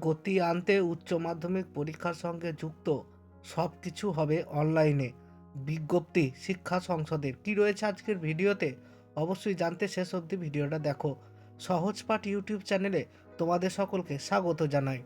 গতি আনতে উচ্চ মাধ্যমিক পরীক্ষার সঙ্গে যুক্ত সব কিছু হবে অনলাইনে। বিজ্ঞপ্তি, শিক্ষা সংসদের। কি রয়েছে আজকের ভিডিওতে? অবশ্যই জানতে শেষ অবধি ভিডিওটা দেখো। সহজ পাঠ ইউটিউব চ্যানেলে তোমাদের সকলকে স্বাগত জানাই।